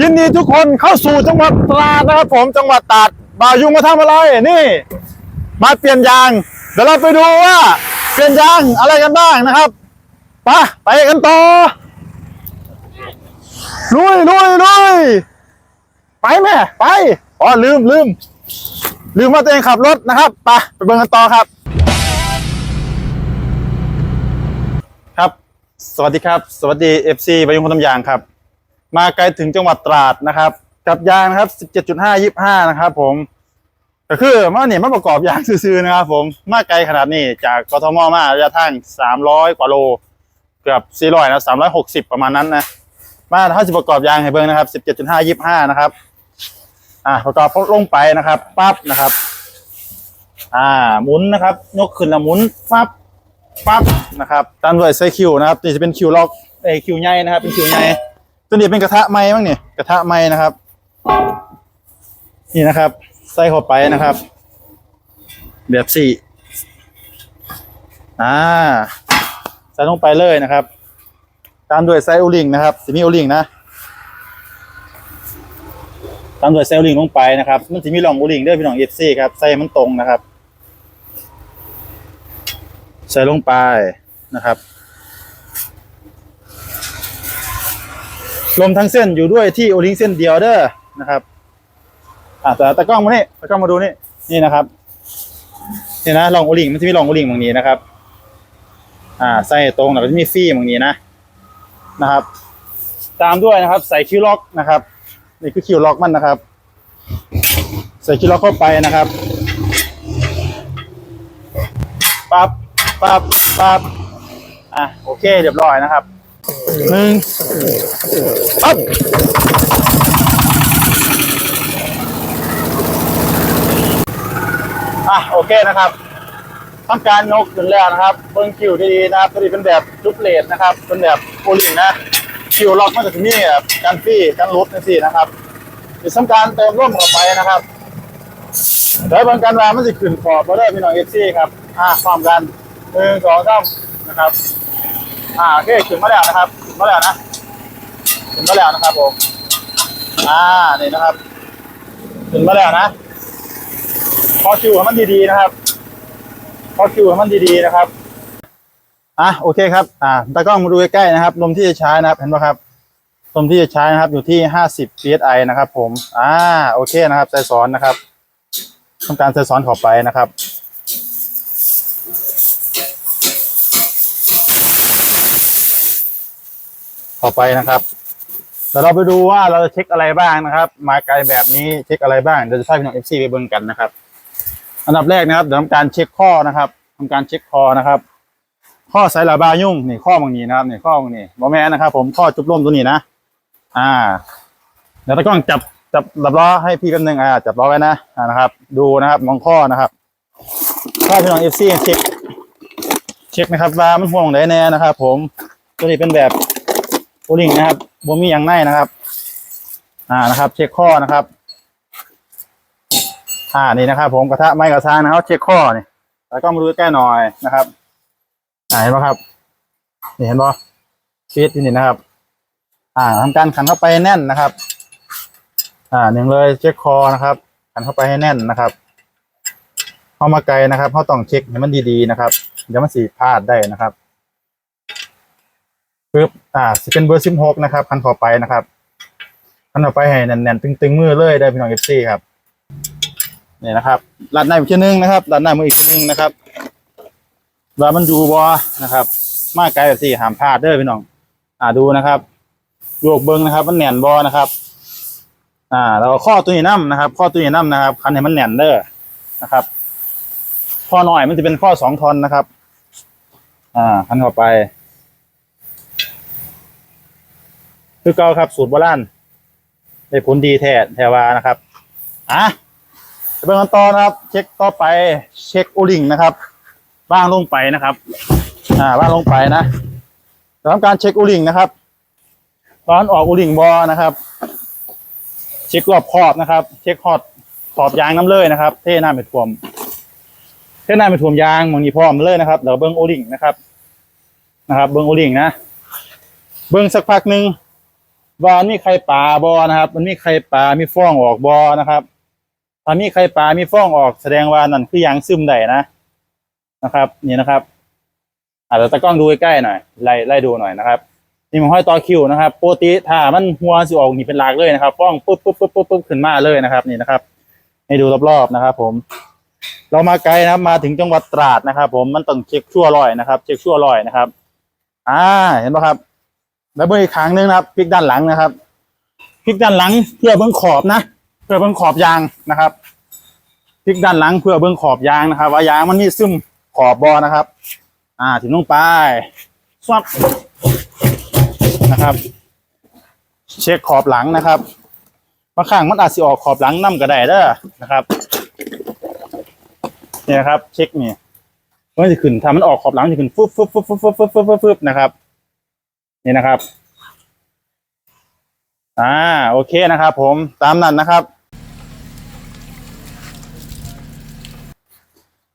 ยินดีทุกคนเข้าสู่จังหวัดตราดนะครับผมจังหวัดตราดบ่าวยุงมาทำอะไรนี่ มาเปลี่ยนยาง เดี๋ยวเราไปดูว่าเปลี่ยนยางอะไรกันบ้างนะครับไปไปกันต่อลุยลุยลุยไปแม่ไปอ๋อลืมลืมลืมว่าตัวเองขับรถนะครับไปไปเบิ่งกันต่อครับ ครับ สวัสดีครับ สวัสดี FC บายุงคนทำยางครับ มาไกลถึงจังหวัดตราดนะครับ กับยางนะครับ17.5 25นะครับ ผมก็คือมาเนี่ยมาประกอบยางซื้อๆนะครับ ผมมาไกลขนาดนี้จากกทมมาระยะทาง300 กว่าโล เกือบ400นะ360 ประมาณนั้นนะมาถ้าจะประกอบยางให้เบิ่งนะครับ17.5 25นะครับอ่าประกอบลงไปนะครับปั๊บนะครับ อ่าหมุนนะครับ ยกขึ้นแล้วหมุนปั๊บปั๊บนะครับตามด้วยไซคิวนะครับนี่จะเป็นคิวล็อกเอคิวใหญ่นะครับ เป็นคิวใหญ่ ตัวนี้เป็นกระทะไม้บ้างเนี่ยกระทะไม้นะครับ นี่นะครับ ใส่เข้าไปนะครับ แบบสี่อ่าใส่ลงไปเลยนะครับ ตามด้วยไซโอลิงนะครับสิมีโอลิงนะตามด้วยไซโอลิงลงไปนะครับ มันจะมีร่องโอลิงด้วยพี่น้องเอฟซีครับใส่มันตรงนะครับ ใส่ลงไปนะครับ ลมทั้งเส้นอยู่ด้วยที่โอลิงเส้นเดียวเด้อนะครับอ่าแต่ตะกล้องมาเนี่ตะกล้องมาดูนี่นี่นะครับนี่นะลองโอลิงมันจะมีลองโอลิงบางนี้นะครับ อ่าใส่ตรงแล้วก็จะมีฟี่บางนี้นะนะครับ ตามด้วยนะครับ ใส่คิวล็อกนะครับนี่คือคิวล็อกมันนะครับ ใส่คิวล็อกเข้าไปนะครับปั๊บปั๊บปั๊บอะโอเคเรียบร้อยนะครับ หนึ่งปั๊บอะโอเคนะครับทำการยกขึ้นแล้วนะครับเบิ้งคิวดีๆนะครับตัวนี้เป็นแบบจุบเลดนะครับ เป็นแบบโอลิงนะคิวล็อกมันจะมีแบบการฟี่การรูดนั่นสินะครับจะทำการเติมร่วมเข้าไปนะครับเดี๋ยวเบิ่งกันว่ามันจะขึ้นขอบมาได้พี่น้องเอฟซีครับอ่าความกันหนึ่งสองสามนะครับ อ่าโอเคขึ้นมาแล้วนะครับขึ้นมาแล้วนะขึ้นมาแล้วนะครับผมอ่านี่นะครับขึ้นมาแล้วนะพอคิวให้มันดีๆนะครับพอคิวให้มันดีๆนะครับอะโอเคครับ อ่าตากล้องมาดูใกล้ๆนะครับลมที่จะใช้นะครับ เห็นไหมครับลมที่จะใช้นะครับ อยู่ที่ห้าสิบ psi นะครับ ผม อ่า โอเคนะครับใจสอนนะครับทำการใส่ซ้อนข้าไปนะครับ เข้าไปนะครับเดี๋ยวเราไปดูว่าเราจะเช็คอะไรบ้างนะครับ มาไกลแบบนี้เช็คอะไรบ้างเดี๋ยวจะพาพี่น้องเอฟซีไปเบิ่งกันนะครับ อันดับแรกนะครับเดี๋ยวทำการเช็คข้อนะครับทำการเช็คคอนะครับ ข้อสายระบายยุ่งนี่ข้อบางนี้นะครับนี่ข้อบางนี้บอแม่นะครับ ผมข้อจุบล่มตัวนี้นะอ่า เดี๋ยวตะกล้องจับจับดับล้อให้พี่แป๊บนึงอ่าจับล้อไว้นะอ่านะครับ ดูนะครับมองข้อนะครับข้อพี่น้องเอฟซีเช็คเช็คนะครับว่ามันห่วงไหนแน่นะครับ ผมตัวนี้เป็นแบบ โอลิงนะครับบ่มีอย่างในนะครับ อ่านะครับ เช็คข้อนะครับ อ่านี่นะครับ ผมกระทะไม้กระซางนะครับเช็คข้อนี่แล้วก็มาดูใกล้หน่อยนะครับอ่าเห็นไหมครับนี่เห็นปะฟีดนี่นะครับ อ่าทำการขันเข้าไปแน่นนะครับ อ่าหนึ่งเลยเช็คคอนะครับ ขันเข้าไปให้แน่นนะครับเข้ามาไกลนะครับเขาต้องเช็คให้มันดีๆนะครับเดี๋ยวมันสีพลาดได้นะครับ ปึ๊บอ่าสิเป็นเบอร์สิบหกนะครับขันเข้าไปนะครับขันเข้าไปให้แน่นๆตึงๆมือเลยได้พี่น้องเอฟซีครับนี่นะครับรัดหน้าอีกทีนึงนะครับรัดหน้ามืออีกทีนึงนะครับว่ามันอยู่บอนะครับ มากไกลแบบสี่ห้ามพลาดเด้อพี่น้อง อ่าดูนะครับโยกเบิ้งนะครับ มันแน่นบอนะครับ อ่าแล้วก็ข้อตัวนี้น้ำนะครับ ข้อตัวนี้น้ำนะครับ คันให้มันแน่นเด้อนะครับ ข้อหน่อยมันจะเป็นข้อสองทอนนะครับ อ่า คันเข้าไป คือเก่าครับ สูตรโบราณได้ผลดีแท้แทวานะครับอะจะเป็นขั้นตอนนะครับ เช็คต่อไปเช็คโอลิงนะครับว่างลงไปนะครับ อ่าว่างลงไปนะทำการเช็คโอลิงนะครับตอนออกโอลิงบอนะครับ เช็ครอบขอบนะครับ เช็คขอบขอบยางน้ำเลยนะครับ เท่หน้าไปท่วมเท่หน้าไปท่วมยางมองนี้พร้อมเลยนะครับเดี๋ยวเบิ้งโอลิงนะครับ นะครับ เบิ้งโอลิงนะ เบิ้งสักพักหนึ่ง ว่ามีไข่ปลาบอนะครับ มันมีไข่ปลามีฟองออกบอนะครับถ้ามีไข่ปลามีฟองออกแสดงว่านั่นคือยางซึมได้นะนะครับ นี่นะครับอาจจะตะกล้องดูใกล้ๆหน่อยไล่ไล่ดูหน่อยนะครับ นี่มันห้อยต่อคิวนะครับโปกติถ้ามันหัวสิออกนี่เป็นหลักเลยนะครับฟ้องปุ๊บปุ๊บปุ๊บปุ๊บปุ๊บขึ้นมาเลยนะครับ นี่นะครับ ให้ดูรอบๆนะครับ ผม เรามาไกลนะครับ มาถึงจังหวัดตราดนะครับ ผมมันต้องเช็คชั่วรอยนะครับ เช็คชั่วรอยนะครับ อ่าเห็นไหมครับ แล้วเบิ้งอีกครั้งนึงนะครับพลิกด้านหลังนะครับพลิกด้านหลังเพื่อเบิ้งขอบนะ เพื่อเบิ้งขอบยางนะครับพลิกด้านหลังเพื่อเบิ้งขอบยางนะครับ ว่ายางมันนี่ซึมขอบบอนะครับ อ่าถึงลงไปสวับนะครับ เช็คขอบหลังนะครับบางครั้งมันอาจจะออกขอบหลังน้ำกระไดเด้นะครับเนี่ยครับ เช็คนี่มันจะขึ้นถ้ามันออกขอบหลังจะขึ้นฟึบฟึบฟึบฟึบฟึบฟึบฟึบนะครับ นี่นะครับ อ่า โอเคนะครับ ผมตามนั้นนะครับ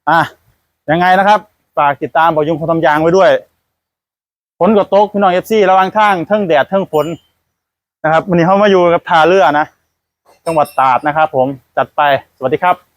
อะยังไงนะครับฝากติดตามบอยุงคนทำยางไว้ด้วยฝนก็ตกพี่น้องเอฟซีระวังทางเทิงแดดเทิงฝนนะครับวันนี้เข้ามาอยู่กับทาเรือนะ จังหวัดตราดนะครับ ผมจัดไปสวัสดีครับ